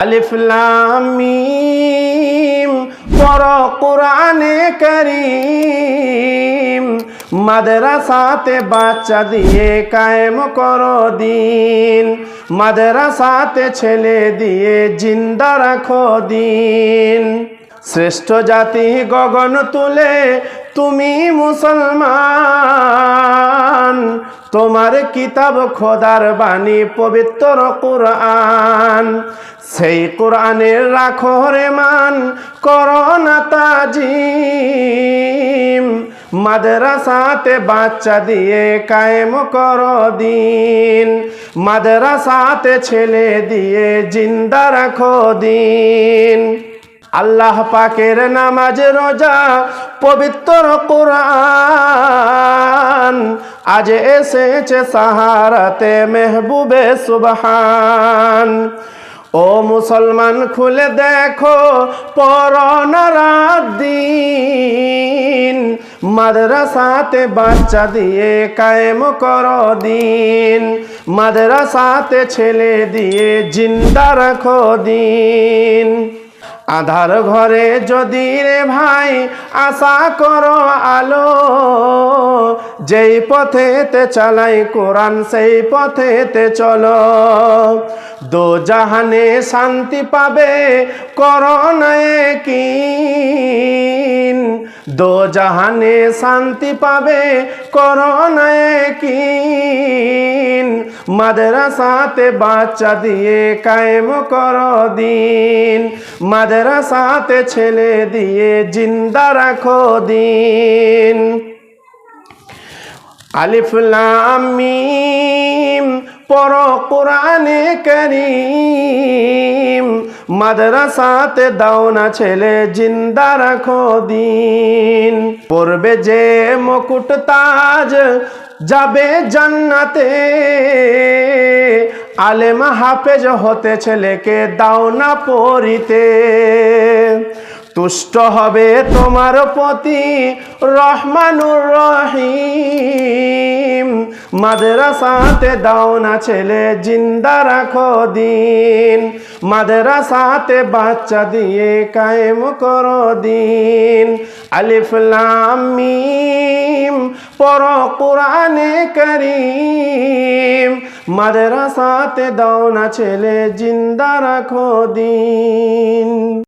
আলিফ লাম মিম কোরআনে করিম। মাদ্রাসাতে বাচ্চা দিয়ে কায়েম করো দিন। মাদ্রাসাতে ছেলে দিয়ে জিন্দা রাখো দিন। শ্রেষ্ঠ জাতি গগন তুলে তুমি মুসলমান, তোমার কিতাব খোদার বাণী পবিত্র কোরআন। সেই কোরআনের রাখো মান করোনা তাজিম। মাদ্রাসাতে বাচ্চা দিয়ে কায়েম করো দিন। মাদ্রাসাতে ছেলে দিয়ে জিন্দা রাখো দিন। আল্লাহ পাকের নামাজ রোজা পবিত্র কোরআন। আজ এসেছে সাহারাতে মেহবুবে সুবহান। ও মুসলমান খুলে দেখো পরনারাত দিন। মাদ্রাসাতে বাচ্চা দিয়ে কায়েম করো দিন। মাদ্রাসাতে ছেলে দিয়ে জিন্দা রাখো দিন। আধার ঘরে যদি রে ভাই আশা করো আলো, যেই পথেতে চালাই কোরআন, সেই পথেতে চলো। দো জাহানে শান্তি পাবে করোনায় কি দো জাহানে শান্তি পাবে করোনায় কি মাদ্রাসাতে বাচ্চা দিয়ে কায়েম করো দিন। মাদ্রাসাতে ছেলে দিয়ে জিন্দা রাখো দিন। আলিফ লাম মিম পর কোরআনে করিম। মাদ্রাসাতে দাও না ছেলে, জিন্দা রাখো দিন। পড়বে যে মুকুট তাজ, যাবে জান্নাতে। আলেমা হাফেজ হতে ছেলেকে দাও না পড়িতে তুষ্ট হবে তোমার পতি রহমানুর রহিম। মাদ্রাসাতে দাও না ছেলে, জিন্দা রাখো দিন। মাদ্রাসাতে বাচ্চা দিয়ে কায়েম করো দিন। আলিফ লাম মিম। পর কোরআনে করিম। মাদ্রাসাতে দাও না ছেলে জিন্দা রাখো দিন।